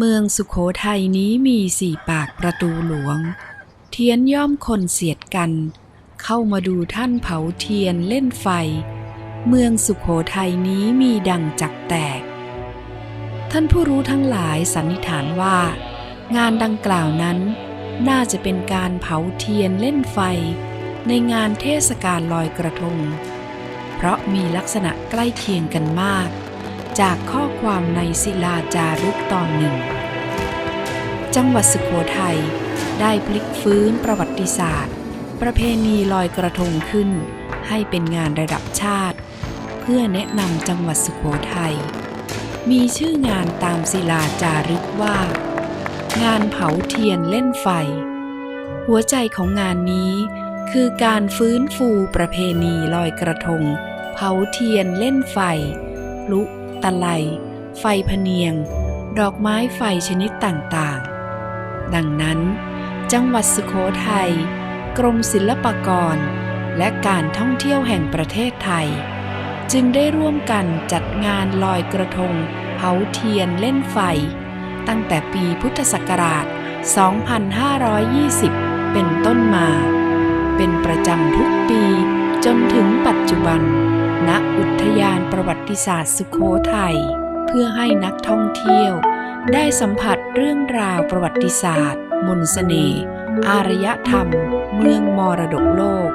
เมืองสุโขทัยนี้มีสี่ปากประตูหลวง เทียนย่อมคนเสียดกัน เข้ามาดูท่านเผาเทียนเล่นไฟ เมืองสุโขทัยนี้มีดังจักแตก ท่านผู้รู้ทั้งหลายสันนิษฐานว่า งานดังกล่าวนั้น น่าจะเป็นการเผาเทียนเล่นไฟ ในงานเทศกาลลอยกระทง เพราะมีลักษณะใกล้เคียงกันมากจากข้อความในศิลาจารึกตอนหนึ่ง จังหวัดสุโขทัยได้พลิกฟื้นประวัติศาสตร์ ประเพณีลอยกระทงขึ้น ให้เป็นงานระดับชาติ เพื่อแนะนำจังหวัดสุโขทัยมีชื่องานตามศิลาจารึกว่า งานเผาเทียนเล่นไฟ หัวใจของงานนี้คือการฟื้นฟูประเพณีลอยกระทง เผาเทียนเล่นไฟ ลุ ตะไล ไฟพเนียง ดอกไม้ไฟชนิดต่างๆ ดังนั้น จังหวัดสุโขทัยกรมศิลปากร และการท่องเที่ยวแห่งประเทศไทย จึงได้ร่วมกันจัดงานลอยกระทงเผาเทียนเล่นไฟ ตั้งแต่ปีพุทธศักราช 2520 เป็นต้นมา เป็นประจำทุกปีจนถึงปัจจุบัน ณ อุทยานประวัติศาสตร์สุโขทัย เพื่อให้นักท่องเที่ยว ได้สัมผัสเรื่องราวประวัติศาสตร์ มนต์เสน่ห์อารยธรรม เมืองมรดกโลก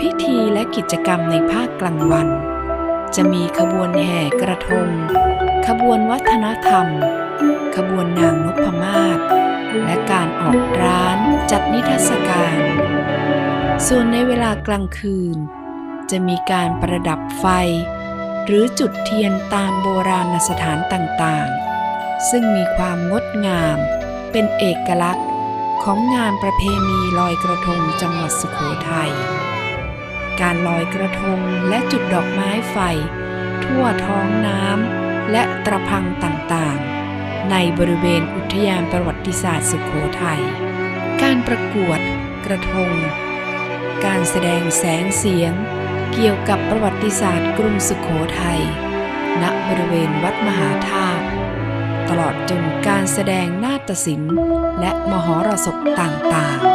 พิธีและกิจกรรมในภาคกลางวัน จะมีขบวนแห่กระทง ขบวนวัฒนธรรม ขบวนนางนพมาศและการออกร้านจัดนิทรรศการ ส่วนในเวลากลางคืน จะมีการประดับไฟ หรือจุดเทียนตามโบราณสถานต่างๆ ซึ่งมีความงดงาม เป็นเอกลักษณ์ของงานประเพณีลอยกระทงจังหวัดสุโขทัย การลอยกระทงและจุดดอกไม้ไฟ ทั่วท้องน้ำและตระพังต่างๆ ในบริเวณอุทยานประวัติศาสตร์สุโขทัย การประกวดกระทง การแสดงแสงเสียง เกี่ยวกับประวัติศาสตร์กรุงสุโขทัยณบริเวณวัดมหาธาตุ ตลอดจนการแสดงนาฏศิลป์ และมหรสพต่างๆ